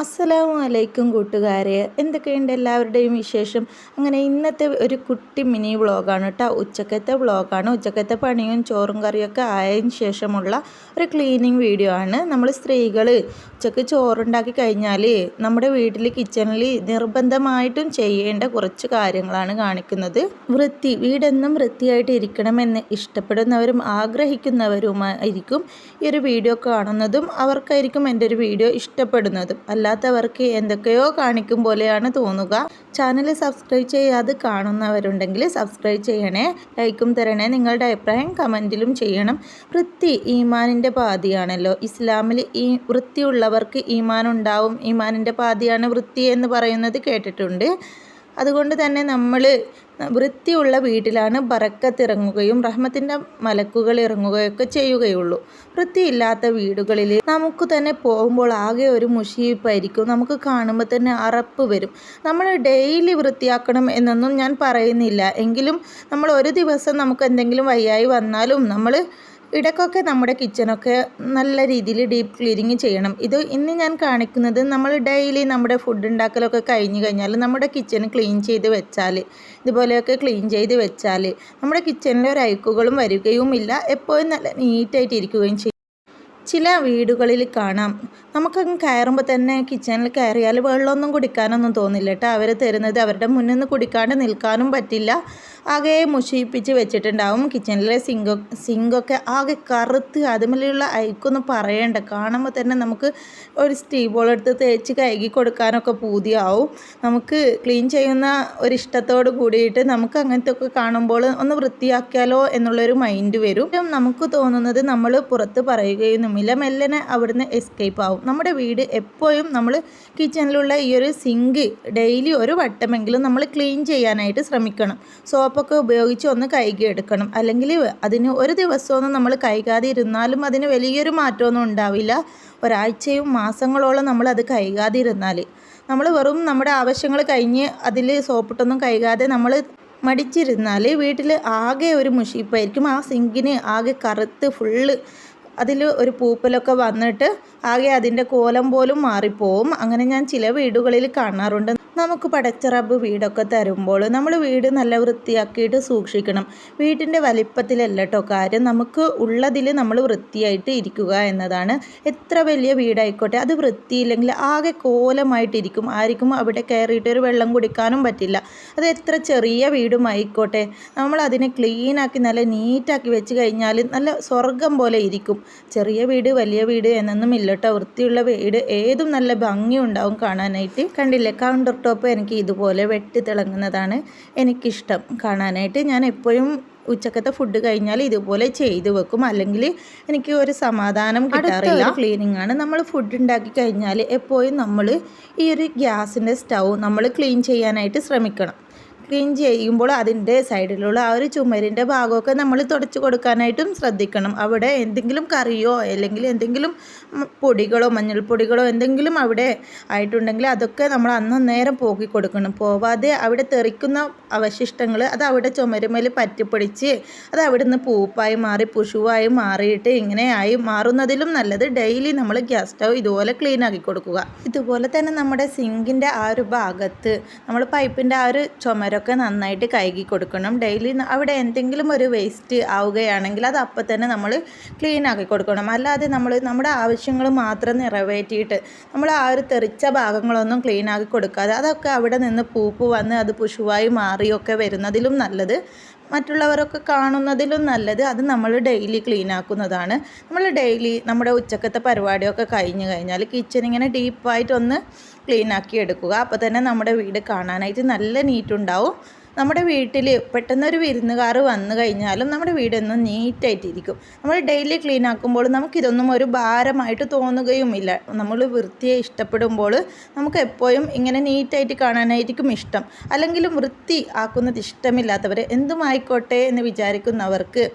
അസ്സലാമു അലൈക്കും കൂട്ടുകാരെ. എന്തൊക്കെയുണ്ട് എല്ലാവരുടെയും വിശേഷം? അങ്ങനെ ഇന്നത്തെ ഒരു കുട്ടി മിനി വ്ളോഗാണ് കേട്ടോ ഉച്ചക്കത്തെ വ്ളോഗാണ്. ഉച്ചക്കത്തെ പണിയും ചോറും കറിയൊക്കെ ആയതിന് ശേഷമുള്ള ഒരു ക്ലീനിങ് വീഡിയോ ആണ്. നമ്മൾ സ്ത്രീകൾ ഉച്ചയ്ക്ക് ചോറുണ്ടാക്കി കഴിഞ്ഞാൽ നമ്മുടെ വീട്ടിൽ കിച്ചണിൽ നിർബന്ധമായിട്ടും ചെയ്യേണ്ട കുറച്ച് കാര്യങ്ങളാണ് കാണിക്കുന്നത്. വൃത്തി വീടെന്നും വൃത്തിയായിട്ട് ഇരിക്കണമെന്ന് ഇഷ്ടപ്പെടുന്നവരും ആഗ്രഹിക്കുന്നവരുമായിരിക്കും ഈ ഒരു വീഡിയോ കാണുന്നതും അവർക്കായിരിക്കും എന്റെ ഒരു വീഡിയോ ഇഷ്ടപ്പെടുന്നതും. അല്ലാത്തവർക്ക് എന്തൊക്കെയോ കാണിക്കും പോലെയാണ് തോന്നുക. ചാനൽ സബ്സ്ക്രൈബ് ചെയ്യാതെ കാണുന്നവരുണ്ടെങ്കിൽ സബ്സ്ക്രൈബ് ചെയ്യണേ ലൈക്കും തരണേ നിങ്ങളുടെ അഭിപ്രായം കമന്റിലും ചെയ്യണം. വൃത്തി ഈമാനിന്റെ പാതിയാണല്ലോ. ഇസ്ലാമിൽ ഈ വൃത്തിയുള്ളവർക്ക് ഈമാൻ ഉണ്ടാവും. ഈമാനിന്റെ പാതിയാണ് വൃത്തി എന്ന് പറയുന്നത് കേട്ടിട്ടുണ്ട്. അതുകൊണ്ട് തന്നെ നമ്മൾ വൃത്തിയുള്ള വീട്ടിലാണ് ബറക്കത്ത് ഇറങ്ങുകയും റഹ്മത്തിന്റെ മലക്കുകൾ ഇറങ്ങുകയൊക്കെ ചെയ്യുകയുള്ളൂ. വൃത്തിയില്ലാത്ത വീടുകളിൽ നമുക്ക് തന്നെ പോകുമ്പോൾ ആകെ ഒരു മുഷിയിപ്പായിരിക്കും നമുക്ക് കാണുമ്പോൾ തന്നെ അറപ്പ് വരും. നമ്മൾ ഡെയിലി വൃത്തിയാക്കണം എന്നൊന്നും ഞാൻ പറയുന്നില്ല. എങ്കിലും നമ്മൾ ഒരു ദിവസം നമുക്ക് എന്തെങ്കിലും വയ്യായി വന്നാലും നമ്മൾ ഇടയ്ക്കൊക്കെ നമ്മുടെ കിച്ചണൊക്കെ നല്ല രീതിയിൽ ഡീപ്പ് ക്ലീനിങ് ചെയ്യണം. ഇത് ഇന്ന് ഞാൻ കാണിക്കുന്നത് നമ്മൾ ഡെയിലി നമ്മുടെ ഫുഡ് ഉണ്ടാക്കലൊക്കെ കഴിഞ്ഞ് കഴിഞ്ഞാൽ നമ്മുടെ കിച്ചൺ ക്ലീൻ ചെയ്ത് വെച്ചാൽ ഇതുപോലെയൊക്കെ ക്ലീൻ ചെയ്ത് വെച്ചാൽ നമ്മുടെ കിച്ചണിൽ ഒരു അഴുക്കുകളും വരികയുമില്ല. എപ്പോഴും നല്ല നീറ്റായിട്ട് ഇരിക്കുകയും ചെയ്യും. ചില വീടുകളിൽ കാണാം. നമുക്കങ്ങ് കയറുമ്പോൾ തന്നെ കിച്ചണിൽ കയറിയാൽ വെള്ളമൊന്നും കുടിക്കാനൊന്നും തോന്നില്ല കേട്ടോ അവർ തരുന്നത് അവരുടെ മുന്നിൽ നിന്ന് കുടിക്കാണ്ട് നിൽക്കാനും പറ്റില്ല. ആകെ മുഷിപ്പിച്ച് വെച്ചിട്ടുണ്ടാവും. കിച്ചണിലെ സിങ്ക് സിങ്കൊക്കെ ആകെ കറുത്ത് അതുമല്ലുള്ള അയക്കൊന്നും പറയണ്ട. കാണുമ്പോൾ തന്നെ നമുക്ക് ഒരു സ്റ്റീ ബോൾ എടുത്ത് തേച്ച് കഴുകി കൊടുക്കാനൊക്കെ പൂതിയാവും. നമുക്ക് ക്ലീൻ ചെയ്യുന്ന ഒരു ഇഷ്ടത്തോട് കൂടിയിട്ട് നമുക്ക് അങ്ങനത്തെ ഒക്കെ കാണുമ്പോൾ ഒന്ന് വൃത്തിയാക്കിയാലോ എന്നുള്ളൊരു മൈൻഡ് വരും. നമുക്ക് തോന്നുന്നത് നമ്മൾ പുറത്ത് പറയുകയൊന്നുമില്ല. മെല്ലനെ അവിടുന്ന് എസ്കേപ്പ് ആവും. നമ്മുടെ വീട് എപ്പോഴും നമ്മൾ കിച്ചണിലുള്ള ഈ ഒരു സിങ്ക് ഡെയിലി ഒരു വട്ടമെങ്കിലും നമ്മൾ ക്ലീൻ ചെയ്യാനായിട്ട് ശ്രമിക്കണം. സോപ്പൊക്കെ ഉപയോഗിച്ച് ഒന്ന് കഴുകിയെടുക്കണം അല്ലെങ്കിൽ അതിന് ഒരു ദിവസമൊന്നും നമ്മൾ കഴുകാതെ ഇരുന്നാലും അതിന് വലിയൊരു മാറ്റമൊന്നും ഉണ്ടാവില്ല. ഒരാഴ്ചയും മാസങ്ങളോളം നമ്മൾ അത് കഴുകാതെ ഇരുന്നാൽ നമ്മൾ വെറും നമ്മുടെ ആവശ്യങ്ങൾ കഴിഞ്ഞ് അതിൽ സോപ്പിട്ടൊന്നും കഴുകാതെ നമ്മൾ മടിച്ചിരുന്നാൽ വീട്ടിൽ ആകെ ഒരു മുഷിപ്പായിരിക്കും. ആ സിങ്കിന് ആകെ കറുത്ത് ഫുള്ള് അതിൽ ഒരു പൂപ്പലൊക്കെ വന്നിട്ട് ആകെ അതിന്റെ കോലം പോലും മാറിപ്പോവും. അങ്ങനെ ഞാൻ ചില വീടുകളിൽ കാണാറുണ്ട്. നമുക്ക് പടച്ചറബ് വീടൊക്കെ തരുമ്പോൾ നമ്മൾ വീട് നല്ല വൃത്തിയാക്കിയിട്ട് സൂക്ഷിക്കണം. വീട്ടിന്റെ വലിപ്പത്തിലല്ല കേട്ടോ കാര്യം. നമുക്ക് ഉള്ളതിൽ നമ്മൾ വൃത്തിയായിട്ട് ഇരിക്കുക എന്നതാണ്. എത്ര വലിയ വീടായിക്കോട്ടെ അത് വൃത്തിയില്ലെങ്കിൽ ആകെ കോലമായിട്ടിരിക്കും. ആർക്കും അവിടെ കയറിയിട്ട് ഒരു വെള്ളം കുടിക്കാനും പറ്റില്ല. അത് എത്ര ചെറിയ വീടും ആയിക്കോട്ടെ നമ്മൾ അതിനെ ക്ലീനാക്കി നല്ല നീറ്റാക്കി വെച്ച് കഴിഞ്ഞാൽ നല്ല സ്വർഗം പോലെ ഇരിക്കും. ചെറിയ വീട് വലിയ വീട് എന്നൊന്നും ഇല്ല കേട്ടോ വൃത്തിയുള്ള വീട്. ഏതും നല്ല ഭംഗിയുണ്ടാവും കാണാനായിട്ട്. കണ്ടില്ലേ? കൗണ്ടർ ടോപ്പ് എനിക്ക് ഇതുപോലെ വെട്ടി തിളങ്ങുന്നതാണ് എനിക്കിഷ്ടം. കാണാനായിട്ട് ഞാൻ എപ്പോഴും ഉച്ചക്കത്തെ ഫുഡ് കഴിഞ്ഞാൽ ഇതുപോലെ ചെയ്ത് വെക്കും. അല്ലെങ്കിൽ എനിക്ക് ഒരു സമാധാനം കിട്ടാറില്ല. ക്ലീനിങ് ആണ് നമ്മൾ ഫുഡ് ഉണ്ടാക്കി കഴിഞ്ഞാൽ എപ്പോഴും നമ്മൾ ഈ ഒരു ഗ്യാസിന്റെ സ്റ്റൗ നമ്മൾ ക്ലീൻ ചെയ്യാനായിട്ട് ശ്രമിക്കണം. ക്ലീൻ ചെയ്യുമ്പോൾ അതിന്റെ സൈഡിലുള്ള ആ ഒരു ചുമരിന്റെ ഭാഗമൊക്കെ നമ്മൾ തുടച്ച് കൊടുക്കാനായിട്ടും ശ്രദ്ധിക്കണം. അവിടെ എന്തെങ്കിലും കറിയോ അല്ലെങ്കിൽ എന്തെങ്കിലും പൊടികളോ മഞ്ഞൾപ്പൊടികളോ എന്തെങ്കിലും അവിടെ ആയിട്ടുണ്ടെങ്കിൽ അതൊക്കെ നമ്മൾ അന്ന് നേരം പോക്കി കൊടുക്കണം. പോവാതെ അവിടെ തെറിക്കുന്ന അവശിഷ്ടങ്ങൾ അത് അവിടെ ചുമരുമേൽ പറ്റിപ്പിടിച്ച് അത് അവിടെ നിന്ന് പൂപ്പായി മാറി പുഷുവായി മാറിയിട്ട് ഇങ്ങനെയായി മാറുന്നതിലും നല്ലത് ഡെയിലി നമ്മൾ ഗ്യാസ് സ്റ്റൗ ഇതുപോലെ ക്ലീൻ ആക്കി കൊടുക്കുക. ഇതുപോലെ തന്നെ നമ്മുടെ സിങ്കിന്റെ ആ ഒരു ഭാഗത്ത് നമ്മൾ പൈപ്പിന്റെ ആ ഒരു ചുമര ഒക്കെ നന്നായിട്ട് കഴുകി കൊടുക്കണം. ഡെയിലി അവിടെ എന്തെങ്കിലും ഒരു വേസ്റ്റ് ആവുകയാണെങ്കിൽ അത് അപ്പം തന്നെ നമ്മൾ ക്ലീൻ ആക്കി കൊടുക്കണം. അല്ലാതെ നമ്മൾ നമ്മുടെ ആവശ്യങ്ങൾ മാത്രം നിറവേറ്റിയിട്ട് നമ്മൾ ആ ഒരു തെറിച്ച ഭാഗങ്ങളൊന്നും ക്ലീൻ ആക്കി കൊടുക്കാതെ അതൊക്കെ അവിടെ നിന്ന് പൂപ്പ് വന്ന് അത് പുഷുവായി മാറിയൊക്കെ വരുന്നതിലും നല്ലത്. മറ്റുള്ളവരൊക്കെ കാണുന്നതിലും നല്ലത് അത് നമ്മൾ ഡെയിലി ക്ലീൻ ആക്കുന്നതാണ്. നമ്മൾ ഡെയിലി നമ്മുടെ ഉച്ചക്കത്തെ പരിപാടിയൊക്കെ കഴിഞ്ഞ് കഴിഞ്ഞാൽ കിച്ചൺ ഇങ്ങനെ ഡീപ്പായിട്ടൊന്ന് ക്ലീൻ ആക്കി എടുക്കുക. അപ്പോൾ തന്നെ നമ്മുടെ വീട് കാണാനായിട്ട് നല്ല നീറ്റുണ്ടാവും നമ്മുടെ വീട്ടിൽ പെട്ടെന്നൊരു വിരുന്നുകാർ വന്നു കഴിഞ്ഞാലും നമ്മുടെ വീടൊന്നും നീറ്റായിട്ടിരിക്കും. നമ്മൾ ഡെയിലി ക്ലീൻ ആക്കുമ്പോൾ നമുക്കിതൊന്നും ഒരു ഭാരമായിട്ട് തോന്നുകയുമില്ല. നമ്മൾ വൃത്തിയെ ഇഷ്ടപ്പെടുമ്പോൾ നമുക്ക് എപ്പോഴും ഇങ്ങനെ നീറ്റായിട്ട് കാണാനായിരിക്കും ഇഷ്ടം. അല്ലെങ്കിൽ വൃത്തി ആക്കുന്നത് ഇഷ്ടമില്ലാത്തവർ എന്തുമായിക്കോട്ടെ എന്ന് വിചാരിക്കുന്നവർക്ക്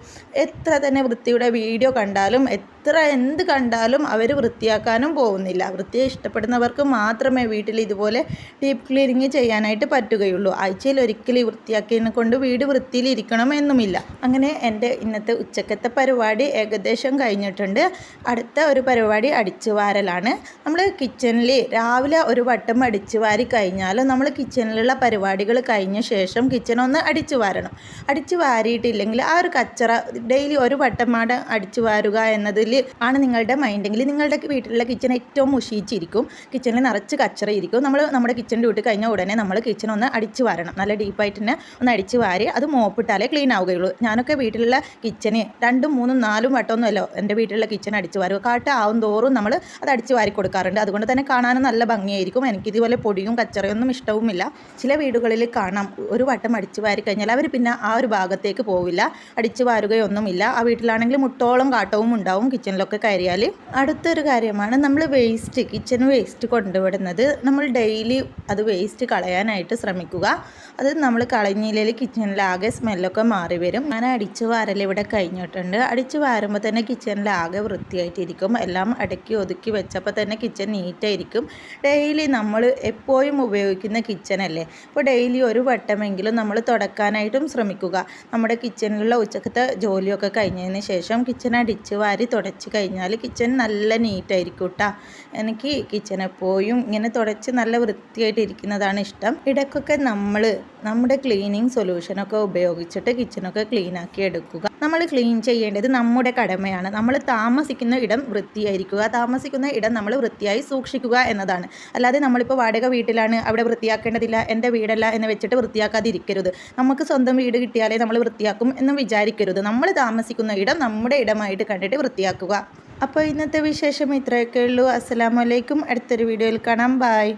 എത്ര തന്നെ വൃത്തിയുടെ വീഡിയോ കണ്ടാലും എത്ര എന്ത് കണ്ടാലും അവർ വൃത്തിയാക്കാനും പോകുന്നില്ല. വൃത്തിയെ ഇഷ്ടപ്പെടുന്നവർക്ക് മാത്രമേ വീട്ടിൽ ഇതുപോലെ ഡീപ് ക്ലീനിങ് ചെയ്യാനായിട്ട് പറ്റുകയുള്ളൂ. ആഴ്ചയിൽ ഒരിക്കലും വൃത്തിയാക്കിയതിനെ കൊണ്ട് വീട് വൃത്തിയിലിരിക്കണം എന്നുമില്ല അങ്ങനെ എന്റെ ഇന്നത്തെ ഉച്ചക്കത്തെ പരിപാടി ഏകദേശം കഴിഞ്ഞിട്ടുണ്ട്. അടുത്ത ഒരു പരിപാടി അടിച്ചു വാരലാണ് നമ്മൾ കിച്ചണിൽ രാവിലെ ഒരു വട്ടം അടിച്ചു വാരി കഴിഞ്ഞാൽ നമ്മൾ കിച്ചണിലുള്ള പരിപാടികൾ കഴിഞ്ഞ ശേഷം കിച്ചൺ ഒന്ന് അടിച്ചു വാരണം അടിച്ചു വാരിയിട്ടില്ലെങ്കിൽ ആ ഒരു കച്ചറ ഡെയിലി ഒരു വട്ടം വട്ടമാണ് അടിച്ചു വാരുക എന്നതിൽ ആണ് നിങ്ങളുടെ മൈൻഡെങ്കിൽ നിങ്ങളുടെ വീട്ടിലുള്ള കിച്ചൺ ഏറ്റവും മുഷിയിച്ചിരിക്കും കിച്ചണിൽ നിറച്ച് കച്ചറ ഇരിക്കും നമ്മൾ നമ്മുടെ കിച്ചൺ ഡ്യൂട്ടി കഴിഞ്ഞ ഉടനെ നമ്മൾ കിച്ചൺ ഒന്ന് അടിച്ചു വാരണം നല്ല ഡീപ്പായിട്ട് തന്നെ ഒന്ന് അടിച്ച് വാരി അത് മോപ്പിട്ടാലേ ക്ലീൻ ആവുകയുള്ളൂ. ഞാനൊക്കെ വീട്ടിലുള്ള കിച്ചന് രണ്ടും മൂന്നും നാലും വട്ടമൊന്നുമല്ലോ എന്റെ വീട്ടിലുള്ള കിച്ചൺ അടിച്ച് വാരുക കാട്ട് ആവും തോറും നമ്മൾ അത് അടിച്ച് വാരി കൊടുക്കാറുണ്ട്. അതുകൊണ്ട് തന്നെ കാണാനും നല്ല ഭംഗിയായിരിക്കും. എനിക്ക് ഇതുപോലെ പൊടിയും കച്ചറയൊന്നും ഇഷ്ടവുമില്ല. ചില വീടുകളിൽ കാണാം. ഒരു വട്ടം അടിച്ച് വാരി കഴിഞ്ഞാൽ അവർ പിന്നെ ആ ഒരു ഭാഗത്തേക്ക് പോവില്ല. അടിച്ച് വാരുകയൊന്നുമില്ല. ആ വീട്ടിലാണെങ്കിൽ മുട്ടോളം കാട്ടവും ഉണ്ടാവും. കിച്ചണിലൊക്കെ കയറിയാൽ അടുത്തൊരു കാര്യമാണ് നമ്മൾ വേസ്റ്റ് കിച്ചൺ വേസ്റ്റ് കൊണ്ടുവിടുന്നത്. നമ്മൾ ഡെയിലി അത് വേസ്റ്റ് കളയാനായിട്ട് ശ്രമിക്കുക. അത് നമ്മൾ കളഞ്ഞില്ലെങ്കിൽ കിച്ചണിലാകെ സ്മെല്ലൊക്കെ മാറി വരും. ഞാൻ അടിച്ചു വാരൽ ഇവിടെ കഴിഞ്ഞിട്ടുണ്ട്. അടിച്ചു വാരുമ്പോൾ തന്നെ കിച്ചണിലാകെ വൃത്തിയായിട്ടിരിക്കും. എല്ലാം അടക്കി ഒതുക്കി വെച്ചപ്പോൾ തന്നെ കിച്ചൺ നീറ്റായിരിക്കും ഡെയിലി നമ്മൾ എപ്പോഴും ഉപയോഗിക്കുന്ന കിച്ചണല്ലേ അപ്പോൾ ഡെയിലി ഒരു വട്ടമെങ്കിലും നമ്മൾ തുടക്കാനായിട്ടും ശ്രമിക്കുക. നമ്മുടെ കിച്ചണിലുള്ള ഉച്ചക്കത്തെ ജോലിയൊക്കെ കഴിഞ്ഞതിന് ശേഷം കിച്ചൺ അടിച്ച് വാരി തുടച്ച് കഴിഞ്ഞാൽ കിച്ചൺ നല്ല നീറ്റായിരിക്കും കേട്ടോ എനിക്ക് കിച്ചൺ എപ്പോഴും ഇങ്ങനെ തുടച്ച് നല്ല വൃത്തിയായിട്ടിരിക്കുന്നതാണ് ഇഷ്ടം. ഇടയ്ക്കൊക്കെ നമ്മൾ നമ്മുടെ ക്ലീനിങ് സൊല്യൂഷനൊക്കെ ഉപയോഗിച്ചിട്ട് കിച്ചണൊക്കെ ക്ലീൻ ആക്കി എടുക്കുക. നമ്മൾ ക്ലീൻ ചെയ്യേണ്ടത് നമ്മുടെ കടമയാണ്. നമ്മൾ താമസിക്കുന്ന ഇടം വൃത്തിയായിരിക്കുക. താമസിക്കുന്ന ഇടം നമ്മൾ വൃത്തിയായി സൂക്ഷിക്കുക എന്നതാണ്. അല്ലാതെ നമ്മളിപ്പോൾ വാടക വീട്ടിലാണ് അവിടെ വൃത്തിയാക്കേണ്ടതില്ല എന്റെ വീടല്ല എന്ന് വെച്ചിട്ട് വൃത്തിയാക്കാതിരിക്കരുത്. നമുക്ക് സ്വന്തം വീട് കിട്ടിയാലേ നമ്മൾ വൃത്തിയാക്കും എന്ന് വിചാരിക്കരുത്. നമ്മൾ താമസിക്കുന്ന ഇടം നമ്മുടെ ഇടമായിട്ട് കണ്ടിട്ട് വൃത്തിയാക്കുക. അപ്പോൾ ഇന്നത്തെ വിശേഷം ഇത്രയൊക്കെ ഉള്ളൂ. അസ്സലാമലൈക്കും അടുത്തൊരു വീഡിയോയിൽ കാണാം. ബായ്